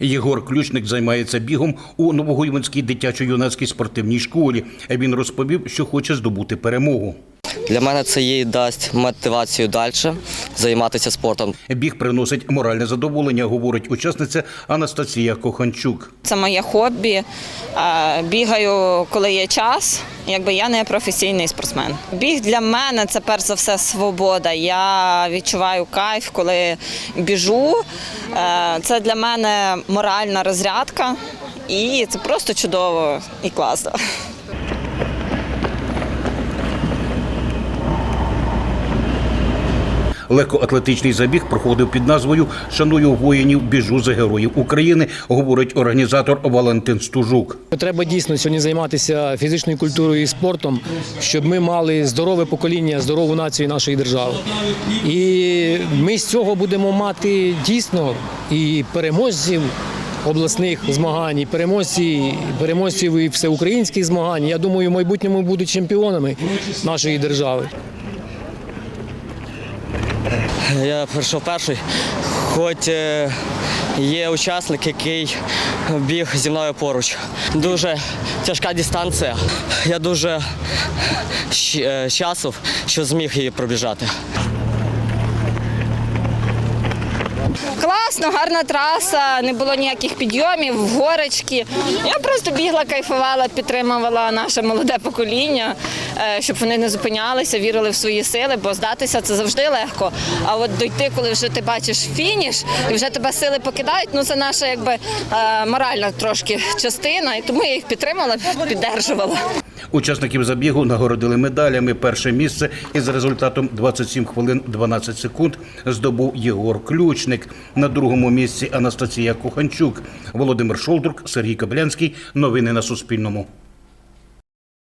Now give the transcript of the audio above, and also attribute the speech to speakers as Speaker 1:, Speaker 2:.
Speaker 1: Єгор Ключник займається бігом у Новогуйвинській дитячо-юнацькій спортивній школі. Він розповів, що хоче здобути перемогу.
Speaker 2: Для мене це їй дасть мотивацію далі займатися спортом.
Speaker 1: Біг приносить моральне задоволення, говорить учасниця Анастасія Коханчук.
Speaker 3: Це моє хобі. Бігаю, коли є час. Якби я не професійний спортсмен. Біг для мене це перш за все свобода. Я відчуваю кайф, коли біжу. Е, Це для мене моральна розрядка, і це просто чудово і класно.
Speaker 1: Легкоатлетичний забіг проходив під назвою Шаную воїнів, біжу за героїв України, говорить організатор Валентин Стужук.
Speaker 4: Треба дійсно сьогодні займатися фізичною культурою і спортом, щоб ми мали здорове покоління, здорову націю нашої держави. І ми з цього будемо мати дійсно і переможців обласних змагань, і переможці, переможців і всеукраїнських змагань. Я думаю, в майбутньому будуть чемпіонами нашої держави.
Speaker 2: Я прийшов перший, хоч е, є учасник, який біг зі мною поруч. Дуже тяжка дистанція. Я дуже е, що зміг її пробіжати.
Speaker 3: Класно, гарна траса, не було ніяких підйомів, горочки. Я просто бігла, кайфувала, підтримувала наше молоде покоління, е, щоб вони не зупинялися, вірили в свої сили, бо здатися це завжди легко. А от дойти, коли вже ти бачиш фініш і вже тебе сили покидають, ну це наша якби е, моральна трошки частина, і тому я їх підтримала, піддержувала.
Speaker 1: Учасників забігу нагородили медалями. Перше місце із результатом 27 хвилин 12 секунд здобув Єгор Ключник. На другому місці Анастасія Куханчук, Володимир Шолдрук, Сергій Каблянський. Новини на Суспільному.